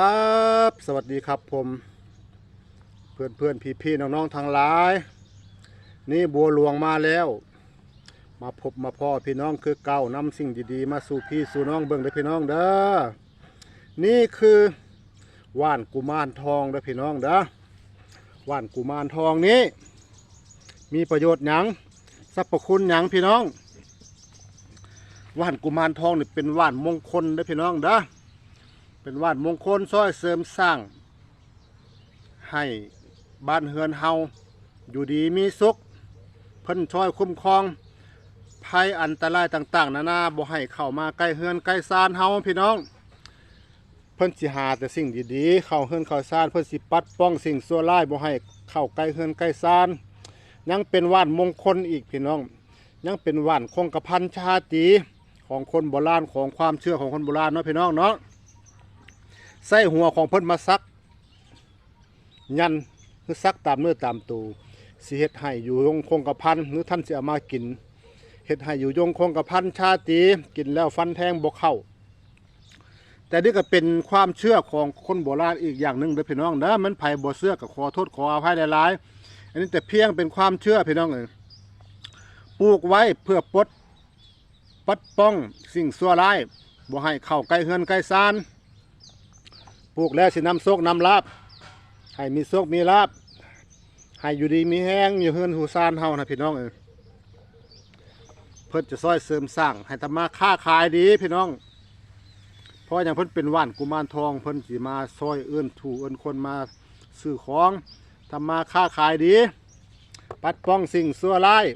ครับ สวัสดีครับผม เพื่อนเพื่อนพี่พี่ๆน้องๆทางหลาย นี่บัวหลวงมาแล้ว มาพบมาพ่อพี่น้องคือเก่านำสิ่งดีๆ มาสู่พี่สู่น้องเบิ่งเด้อพี่น้องเด้อนี่คือว่านกุมารทองเด้อพี่น้องเด้อว่านกุมารทองนี้ มีประโยชน์หยังสรรพคุณหยังพี่น้องว่านกุมารทองนี่เป็นว่านมงคลเด้อพี่น้องเด้อ เป็นว่านมงคลซอยเสริมสร้าง ให้บ้านเฮือนเฮาอยู่ดีมีสุข เพิ่นช่วยคุ้มครอง ภัยอันตรายต่าง ๆ นานาบ่ให้เข้ามาใกล้เฮือนใกล้ซานเฮาพี่น้อง เพิ่นสิหาแต่สิ่งดีๆ เข้าเฮือนเข้าซานเพิ่นสิปัดป้องสิ่งชั่วร้ายบ่ให้เข้าใกล้เฮือนใกล้ซานยังเป็นว่านมงคลอีกพี่น้อง ยังเป็นว่านคงกระพันชาติของคนโบราณของความเชื่อของคนโบราณเนาะพี่น้องเนาะ ใส่หัวของเพิ่นมาซัก ยันหรือซักตามเนื้อตามตูสิเฮ็ดให้อยู่ยงคงกระพันหรือท่านสิเอามากินเฮ็ดให้อยู่ยงคงกระพันชาติกินแล้วฟันแทงบ่เข้า แต่นี่ก็เป็นความเชื่อของคนโบราณอีกอย่างหนึ่งเด้อพี่น้องเด้อมันไผ่บ่เชื่อก็ขอโทษขออภัยหลายๆอันนี้แต่เพียงเป็นความเชื่อพี่น้องเอยปลูกไว้เพื่อปดปัดป้องสิ่งชั่วร้ายบ่ให้เข้าใกล้เฮือนใกล้ซาน ปลูกแล้วสินำโชคนำลาบให้มีโชคมีลาบให้อยู่ดีมีแห้งอยู่เฮือนหูซานเฮานะพี่น้องเอ้ยเพิ่นจะซอยเสริมสร้างให้ทำมาค้าขายดีพี่น้องเพราะอย่างเพิ่นเป็นว่านกุมารทองเพิ่นสิมาซอยเอื้นถูเอื้นคนมาซื้อของทำมาค้าขายดี ปัดป้องสิ่งชั่วร้าย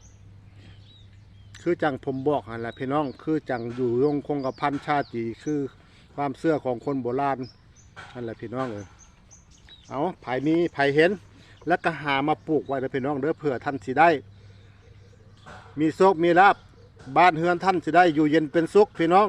คือจังผมบอกนั่นแหละพี่น้องคือจังอยู่ยงคงกับพันชาติคือความเชื่อของคนโบราณ นั่นแหละพี่น้องเออเอาไผ่มีไผ่เห็น แล้วก็หามาปลูกไว้เลยพี่น้องเด้อเผื่อท่านสิได้ มีโชคมีลาบบ้านเฮือนท่านสิได้อยู่เย็นเป็นสุขพี่น้อง